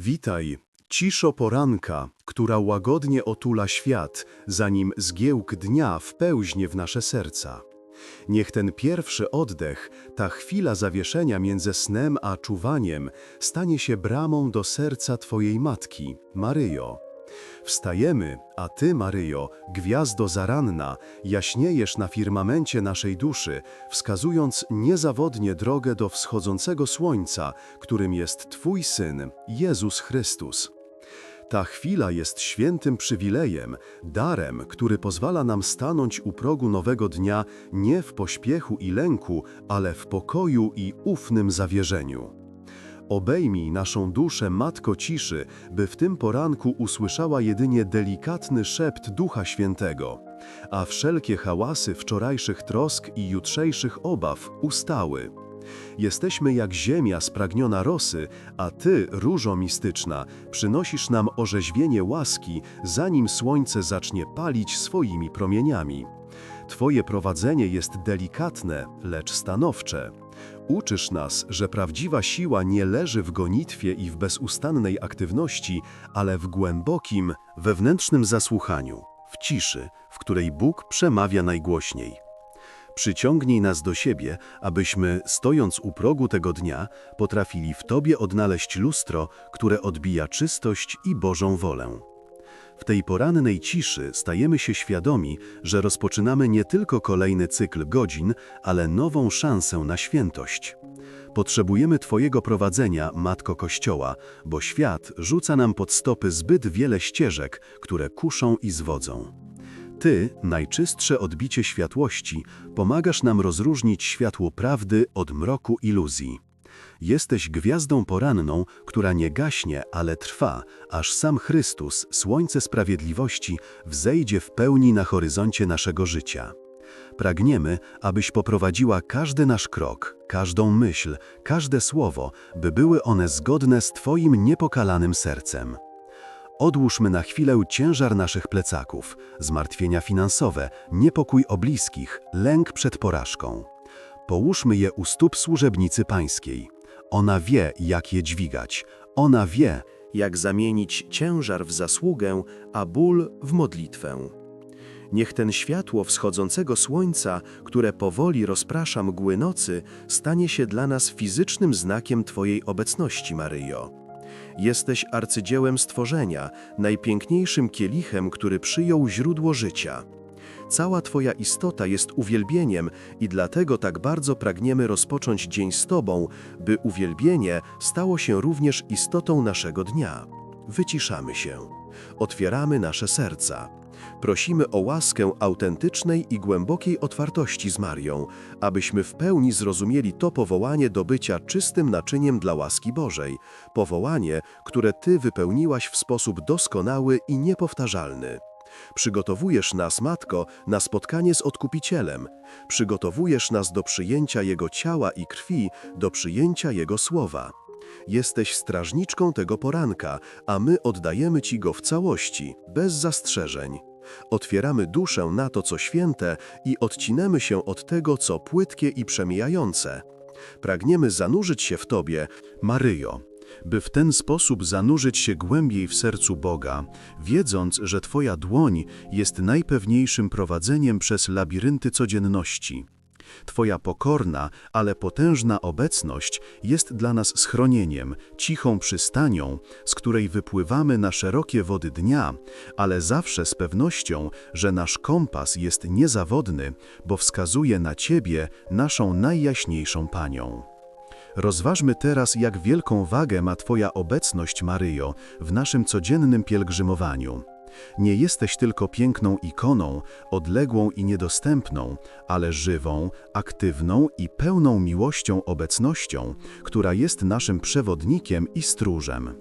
Witaj, ciszo poranka, która łagodnie otula świat, zanim zgiełk dnia wpełźnie w nasze serca. Niech ten pierwszy oddech, ta chwila zawieszenia między snem a czuwaniem, stanie się bramą do serca Twojej Matki, Maryjo. Wstajemy, a Ty, Maryjo, gwiazdo zaranna, jaśniejesz na firmamencie naszej duszy, wskazując niezawodnie drogę do wschodzącego słońca, którym jest Twój Syn, Jezus Chrystus. Ta chwila jest świętym przywilejem, darem, który pozwala nam stanąć u progu nowego dnia nie w pośpiechu i lęku, ale w pokoju i ufnym zawierzeniu. Obejmij naszą duszę, Matko Ciszy, by w tym poranku usłyszała jedynie delikatny szept Ducha Świętego, a wszelkie hałasy wczorajszych trosk i jutrzejszych obaw ustały. Jesteśmy jak ziemia spragniona rosy, a Ty, różo mistyczna, przynosisz nam orzeźwienie łaski, zanim słońce zacznie palić swoimi promieniami. Twoje prowadzenie jest delikatne, lecz stanowcze. Uczysz nas, że prawdziwa siła nie leży w gonitwie i w bezustannej aktywności, ale w głębokim, wewnętrznym zasłuchaniu, w ciszy, w której Bóg przemawia najgłośniej. Przyciągnij nas do siebie, abyśmy, stojąc u progu tego dnia, potrafili w Tobie odnaleźć lustro, które odbija czystość i Bożą wolę. W tej porannej ciszy stajemy się świadomi, że rozpoczynamy nie tylko kolejny cykl godzin, ale nową szansę na świętość. Potrzebujemy Twojego prowadzenia, Matko Kościoła, bo świat rzuca nam pod stopy zbyt wiele ścieżek, które kuszą i zwodzą. Ty, najczystsze odbicie światłości, pomagasz nam rozróżnić światło prawdy od mroku iluzji. Jesteś gwiazdą poranną, która nie gaśnie, ale trwa, aż sam Chrystus, słońce sprawiedliwości, wzejdzie w pełni na horyzoncie naszego życia. Pragniemy, abyś poprowadziła każdy nasz krok, każdą myśl, każde słowo, by były one zgodne z Twoim niepokalanym sercem. Odłóżmy na chwilę ciężar naszych plecaków, zmartwienia finansowe, niepokój o bliskich, lęk przed porażką. Połóżmy je u stóp służebnicy pańskiej. Ona wie, jak je dźwigać. Ona wie, jak zamienić ciężar w zasługę, a ból w modlitwę. Niech ten światło wschodzącego słońca, które powoli rozprasza mgły nocy, stanie się dla nas fizycznym znakiem Twojej obecności, Maryjo. Jesteś arcydziełem stworzenia, najpiękniejszym kielichem, który przyjął źródło życia. Cała Twoja istota jest uwielbieniem i dlatego tak bardzo pragniemy rozpocząć dzień z Tobą, by uwielbienie stało się również istotą naszego dnia. Wyciszamy się. Otwieramy nasze serca. Prosimy o łaskę autentycznej i głębokiej otwartości z Marią, abyśmy w pełni zrozumieli to powołanie do bycia czystym naczyniem dla łaski Bożej, powołanie, które Ty wypełniłaś w sposób doskonały i niepowtarzalny. Przygotowujesz nas, Matko, na spotkanie z Odkupicielem. Przygotowujesz nas do przyjęcia Jego ciała i krwi, do przyjęcia Jego słowa. Jesteś strażniczką tego poranka, a my oddajemy Ci go w całości, bez zastrzeżeń. Otwieramy duszę na to, co święte i odcinamy się od tego, co płytkie i przemijające. Pragniemy zanurzyć się w Tobie, Maryjo, by w ten sposób zanurzyć się głębiej w sercu Boga, wiedząc, że Twoja dłoń jest najpewniejszym prowadzeniem przez labirynty codzienności. Twoja pokorna, ale potężna obecność jest dla nas schronieniem, cichą przystanią, z której wypływamy na szerokie wody dnia, ale zawsze z pewnością, że nasz kompas jest niezawodny, bo wskazuje na Ciebie, naszą najjaśniejszą Panią. Rozważmy teraz, jak wielką wagę ma Twoja obecność, Maryjo, w naszym codziennym pielgrzymowaniu. Nie jesteś tylko piękną ikoną, odległą i niedostępną, ale żywą, aktywną i pełną miłością obecnością, która jest naszym przewodnikiem i stróżem.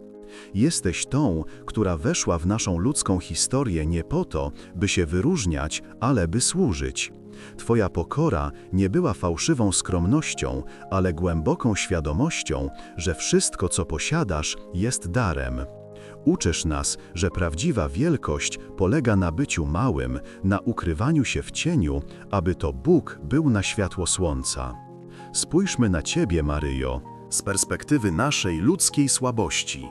Jesteś tą, która weszła w naszą ludzką historię nie po to, by się wyróżniać, ale by służyć. Twoja pokora nie była fałszywą skromnością, ale głęboką świadomością, że wszystko, co posiadasz, jest darem. Uczysz nas, że prawdziwa wielkość polega na byciu małym, na ukrywaniu się w cieniu, aby to Bóg był na światło słońca. Spójrzmy na Ciebie, Maryjo, z perspektywy naszej ludzkiej słabości.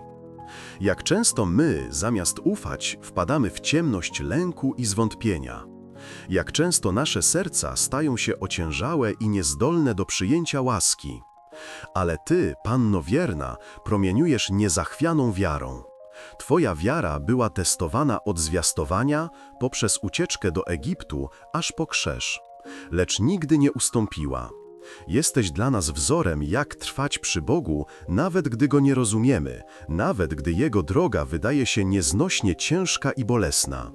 Jak często my, zamiast ufać, wpadamy w ciemność lęku i zwątpienia. Jak często nasze serca stają się ociężałe i niezdolne do przyjęcia łaski. Ale Ty, Panno wierna, promieniujesz niezachwianą wiarą. Twoja wiara była testowana od zwiastowania poprzez ucieczkę do Egiptu aż po krzyż, lecz nigdy nie ustąpiła. Jesteś dla nas wzorem, jak trwać przy Bogu, nawet gdy Go nie rozumiemy, nawet gdy Jego droga wydaje się nieznośnie ciężka i bolesna.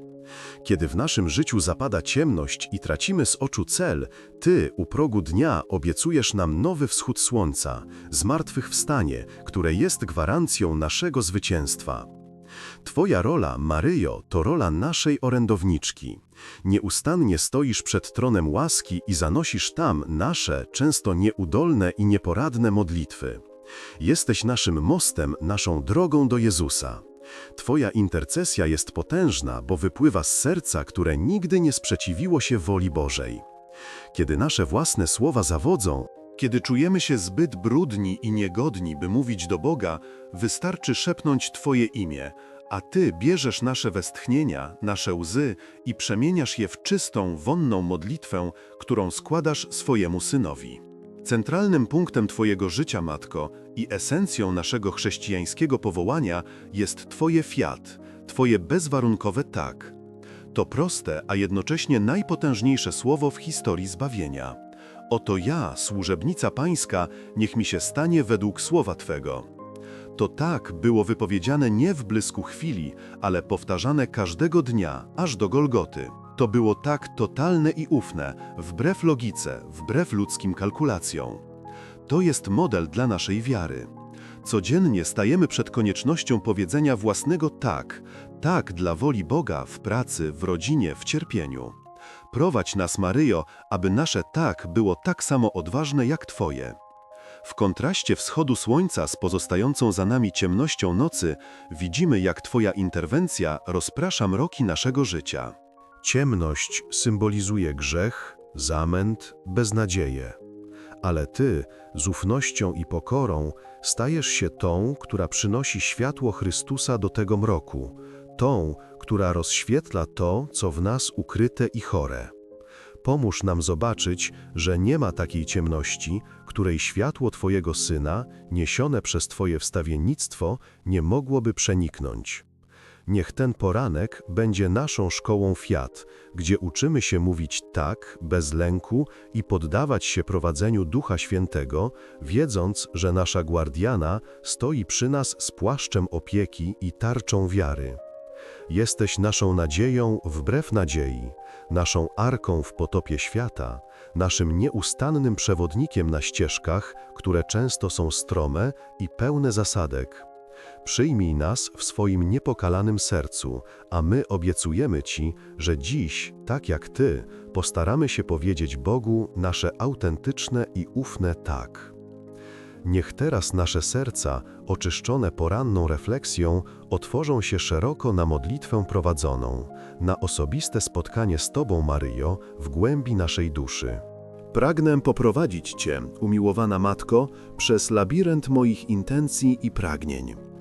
Kiedy w naszym życiu zapada ciemność i tracimy z oczu cel, Ty u progu dnia obiecujesz nam nowy wschód słońca, zmartwychwstanie, które jest gwarancją naszego zwycięstwa. Twoja rola, Maryjo, to rola naszej orędowniczki. Nieustannie stoisz przed tronem łaski i zanosisz tam nasze, często nieudolne i nieporadne modlitwy. Jesteś naszym mostem, naszą drogą do Jezusa. Twoja intercesja jest potężna, bo wypływa z serca, które nigdy nie sprzeciwiło się woli Bożej. Kiedy nasze własne słowa zawodzą, kiedy czujemy się zbyt brudni i niegodni, by mówić do Boga, wystarczy szepnąć Twoje imię, a Ty bierzesz nasze westchnienia, nasze łzy i przemieniasz je w czystą, wonną modlitwę, którą składasz swojemu Synowi. Centralnym punktem Twojego życia, Matko, i esencją naszego chrześcijańskiego powołania jest Twoje fiat, Twoje bezwarunkowe tak. To proste, a jednocześnie najpotężniejsze słowo w historii zbawienia. Oto ja, służebnica Pańska, niech mi się stanie według słowa Twego. To tak było wypowiedziane nie w blisku chwili, ale powtarzane każdego dnia, aż do Golgoty. To było tak totalne i ufne, wbrew logice, wbrew ludzkim kalkulacjom. To jest model dla naszej wiary. Codziennie stajemy przed koniecznością powiedzenia własnego tak, tak dla woli Boga w pracy, w rodzinie, w cierpieniu. Prowadź nas, Maryjo, aby nasze tak było tak samo odważne jak Twoje. W kontraście wschodu słońca z pozostającą za nami ciemnością nocy, widzimy, jak Twoja interwencja rozprasza mroki naszego życia. Ciemność symbolizuje grzech, zamęt, beznadzieję. Ale Ty, z ufnością i pokorą, stajesz się tą, która przynosi światło Chrystusa do tego mroku, tą, która rozświetla to, co w nas ukryte i chore. Pomóż nam zobaczyć, że nie ma takiej ciemności, której światło Twojego Syna, niesione przez Twoje wstawiennictwo, nie mogłoby przeniknąć. Niech ten poranek będzie naszą szkołą Fiat, gdzie uczymy się mówić tak, bez lęku i poddawać się prowadzeniu Ducha Świętego, wiedząc, że nasza guardiana stoi przy nas z płaszczem opieki i tarczą wiary. Jesteś naszą nadzieją wbrew nadziei, naszą arką w potopie świata, naszym nieustannym przewodnikiem na ścieżkach, które często są strome i pełne zasadek. Przyjmij nas w swoim niepokalanym sercu, a my obiecujemy Ci, że dziś, tak jak Ty, postaramy się powiedzieć Bogu nasze autentyczne i ufne tak. Niech teraz nasze serca, oczyszczone poranną refleksją, otworzą się szeroko na modlitwę prowadzoną, na osobiste spotkanie z Tobą, Maryjo, w głębi naszej duszy. Pragnę poprowadzić Cię, umiłowana Matko, przez labirynt moich intencji i pragnień.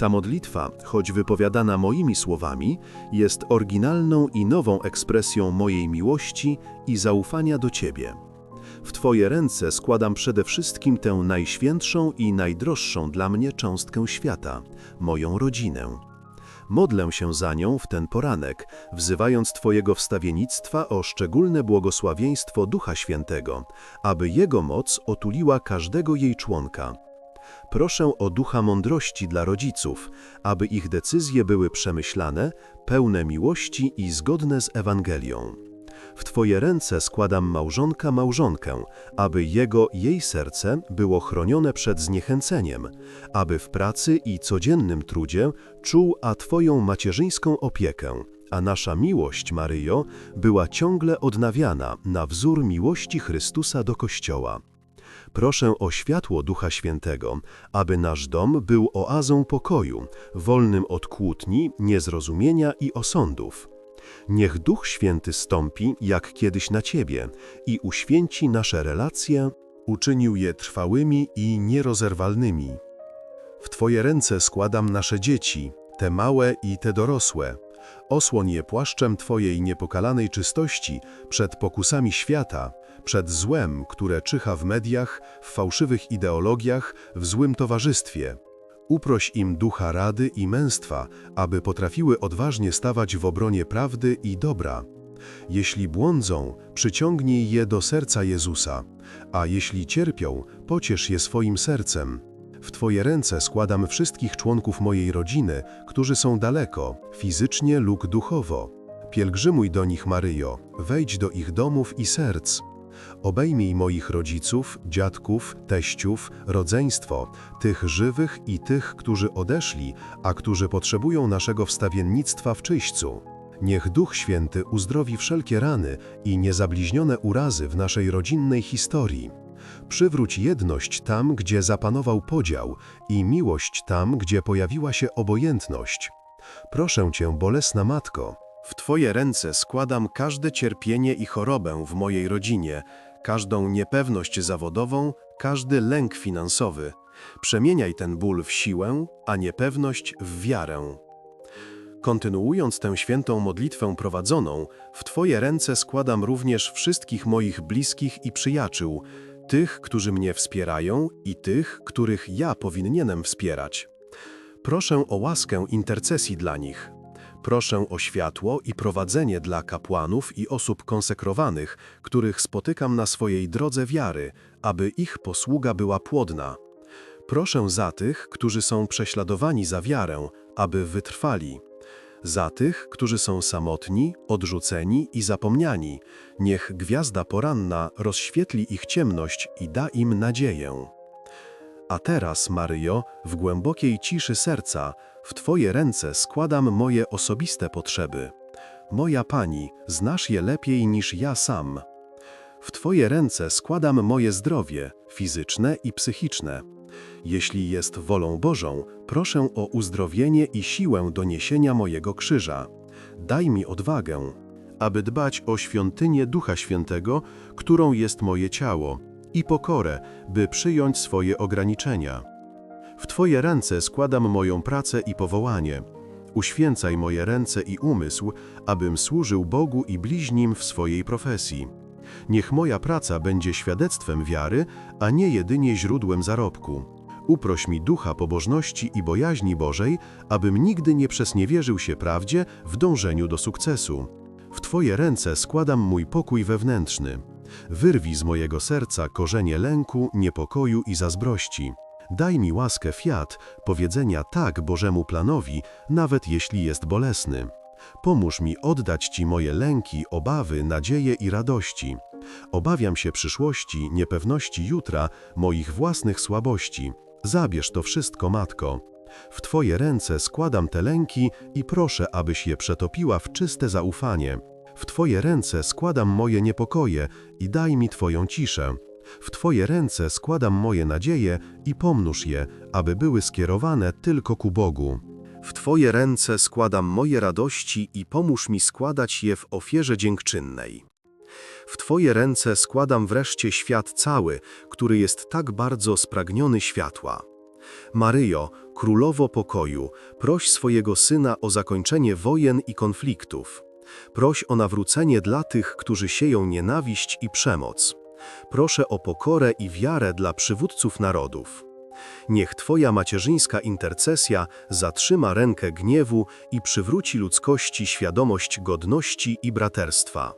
Ta modlitwa, choć wypowiadana moimi słowami, jest oryginalną i nową ekspresją mojej miłości i zaufania do Ciebie. W Twoje ręce składam przede wszystkim tę najświętszą i najdroższą dla mnie cząstkę świata, moją rodzinę. Modlę się za nią w ten poranek, wzywając Twojego wstawienictwa o szczególne błogosławieństwo Ducha Świętego, aby Jego moc otuliła każdego jej członka. Proszę o ducha mądrości dla rodziców, aby ich decyzje były przemyślane, pełne miłości i zgodne z Ewangelią. W Twoje ręce składam małżonka małżonkę, aby jego, jej serce było chronione przed zniechęceniem, aby w pracy i codziennym trudzie czuł a Twoją macierzyńską opiekę, a nasza miłość, Maryjo, była ciągle odnawiana na wzór miłości Chrystusa do Kościoła. Proszę o światło Ducha Świętego, aby nasz dom był oazą pokoju, wolnym od kłótni, niezrozumienia i osądów. Niech Duch Święty stąpi, jak kiedyś na Ciebie, i uświęci nasze relacje, uczynił je trwałymi i nierozerwalnymi. W Twoje ręce składam nasze dzieci, te małe i te dorosłe. Osłoń je płaszczem Twojej niepokalanej czystości przed pokusami świata, przed złem, które czyha w mediach, w fałszywych ideologiach, w złym towarzystwie. Uproś im ducha rady i męstwa, aby potrafiły odważnie stawać w obronie prawdy i dobra. Jeśli błądzą, przyciągnij je do serca Jezusa, a jeśli cierpią, pociesz je swoim sercem. W Twoje ręce składam wszystkich członków mojej rodziny, którzy są daleko, fizycznie lub duchowo. Pielgrzymuj do nich, Maryjo, wejdź do ich domów i serc. Obejmij moich rodziców, dziadków, teściów, rodzeństwo, tych żywych i tych, którzy odeszli, a którzy potrzebują naszego wstawiennictwa w czyśćcu. Niech Duch Święty uzdrowi wszelkie rany i niezabliźnione urazy w naszej rodzinnej historii. Przywróć jedność tam, gdzie zapanował podział i miłość tam, gdzie pojawiła się obojętność. Proszę Cię, bolesna Matko, w Twoje ręce składam każde cierpienie i chorobę w mojej rodzinie, każdą niepewność zawodową, każdy lęk finansowy. Przemieniaj ten ból w siłę, a niepewność w wiarę. Kontynuując tę świętą modlitwę prowadzoną, w Twoje ręce składam również wszystkich moich bliskich i przyjaciół, tych, którzy mnie wspierają i tych, których ja powinienem wspierać. Proszę o łaskę intercesji dla nich. Proszę o światło i prowadzenie dla kapłanów i osób konsekrowanych, których spotykam na swojej drodze wiary, aby ich posługa była płodna. Proszę za tych, którzy są prześladowani za wiarę, aby wytrwali. Za tych, którzy są samotni, odrzuceni i zapomniani, niech gwiazda poranna rozświetli ich ciemność i da im nadzieję. A teraz, Maryjo, w głębokiej ciszy serca, w Twoje ręce składam moje osobiste potrzeby. Moja Pani, znasz je lepiej niż ja sam. W Twoje ręce składam moje zdrowie, fizyczne i psychiczne. Jeśli jest wolą Bożą, proszę o uzdrowienie i siłę do niesienia mojego krzyża. Daj mi odwagę, aby dbać o świątynię Ducha Świętego, którą jest moje ciało, i pokorę, by przyjąć swoje ograniczenia. W Twoje ręce składam moją pracę i powołanie. Uświęcaj moje ręce i umysł, abym służył Bogu i bliźnim w swojej profesji. Niech moja praca będzie świadectwem wiary, a nie jedynie źródłem zarobku. Uproś mi ducha pobożności i bojaźni Bożej, abym nigdy nie przesniewierzył się prawdzie w dążeniu do sukcesu. W Twoje ręce składam mój pokój wewnętrzny. Wyrwij z mojego serca korzenie lęku, niepokoju i zazdrości. Daj mi łaskę fiat, powiedzenia tak Bożemu planowi, nawet jeśli jest bolesny. Pomóż mi oddać Ci moje lęki, obawy, nadzieje i radości. Obawiam się przyszłości, niepewności jutra, moich własnych słabości. Zabierz to wszystko, Matko. W Twoje ręce składam te lęki i proszę, abyś je przetopiła w czyste zaufanie. W Twoje ręce składam moje niepokoje i daj mi Twoją ciszę. W Twoje ręce składam moje nadzieje i pomnóż je, aby były skierowane tylko ku Bogu. W Twoje ręce składam moje radości i pomóż mi składać je w ofierze dziękczynnej. W Twoje ręce składam wreszcie świat cały, który jest tak bardzo spragniony światła. Maryjo, królowo pokoju, proś swojego syna o zakończenie wojen i konfliktów. Proś o nawrócenie dla tych, którzy sieją nienawiść i przemoc. Proszę o pokorę i wiarę dla przywódców narodów. Niech Twoja macierzyńska intercesja zatrzyma rękę gniewu i przywróci ludzkości świadomość godności i braterstwa.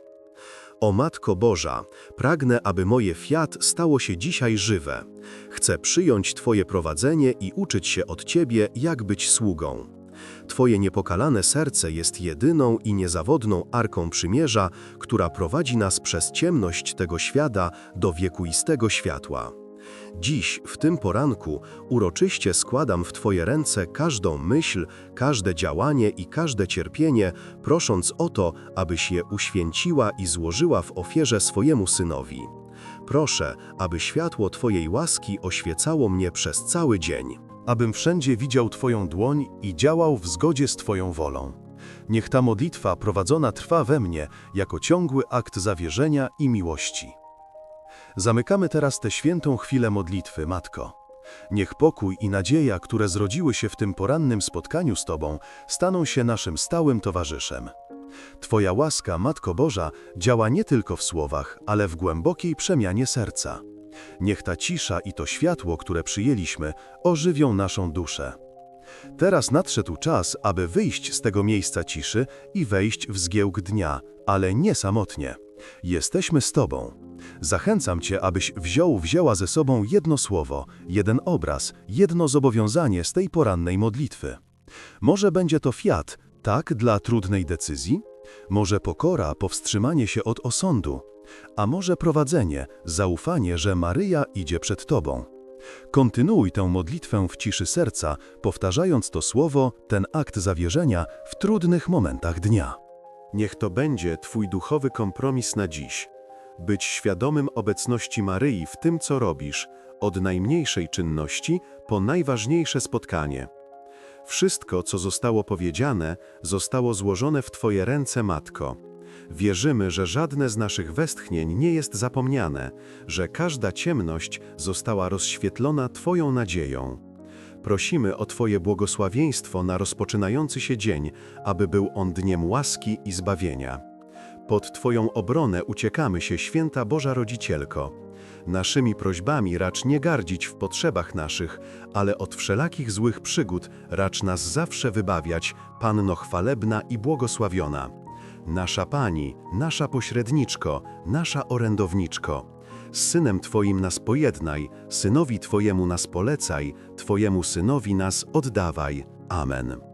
O Matko Boża, pragnę, aby moje fiat stało się dzisiaj żywe. Chcę przyjąć Twoje prowadzenie i uczyć się od Ciebie, jak być sługą. Twoje niepokalane serce jest jedyną i niezawodną arką przymierza, która prowadzi nas przez ciemność tego świata do wiekuistego światła. Dziś, w tym poranku, uroczyście składam w Twoje ręce każdą myśl, każde działanie i każde cierpienie, prosząc o to, abyś je uświęciła i złożyła w ofierze swojemu synowi. Proszę, aby światło Twojej łaski oświecało mnie przez cały dzień, abym wszędzie widział Twoją dłoń i działał w zgodzie z Twoją wolą. Niech ta modlitwa prowadzona trwa we mnie jako ciągły akt zawierzenia i miłości. Zamykamy teraz tę świętą chwilę modlitwy, Matko. Niech pokój i nadzieja, które zrodziły się w tym porannym spotkaniu z Tobą, staną się naszym stałym towarzyszem. Twoja łaska, Matko Boża, działa nie tylko w słowach, ale w głębokiej przemianie serca. Niech ta cisza i to światło, które przyjęliśmy, ożywią naszą duszę. Teraz nadszedł czas, aby wyjść z tego miejsca ciszy i wejść w zgiełk dnia, ale nie samotnie. Jesteśmy z Tobą. Zachęcam Cię, abyś wziął, wzięła ze sobą jedno słowo, jeden obraz, jedno zobowiązanie z tej porannej modlitwy. Może będzie to fiat, tak dla trudnej decyzji? Może pokora, powstrzymanie się od osądu? A może prowadzenie, zaufanie, że Maryja idzie przed Tobą? Kontynuuj tę modlitwę w ciszy serca, powtarzając to słowo, ten akt zawierzenia w trudnych momentach dnia. Niech to będzie Twój duchowy kompromis na dziś. Być świadomym obecności Maryi w tym, co robisz, od najmniejszej czynności po najważniejsze spotkanie. Wszystko, co zostało powiedziane, zostało złożone w Twoje ręce, Matko. Wierzymy, że żadne z naszych westchnień nie jest zapomniane, że każda ciemność została rozświetlona Twoją nadzieją. Prosimy o Twoje błogosławieństwo na rozpoczynający się dzień, aby był on dniem łaski i zbawienia. Pod Twoją obronę uciekamy się, święta Boża Rodzicielko. Naszymi prośbami racz nie gardzić w potrzebach naszych, ale od wszelakich złych przygód racz nas zawsze wybawiać, Panno chwalebna i błogosławiona. Nasza Pani, nasza pośredniczko, nasza orędowniczko. Z Synem Twoim nas pojednaj, Synowi Twojemu nas polecaj, Twojemu Synowi nas oddawaj. Amen.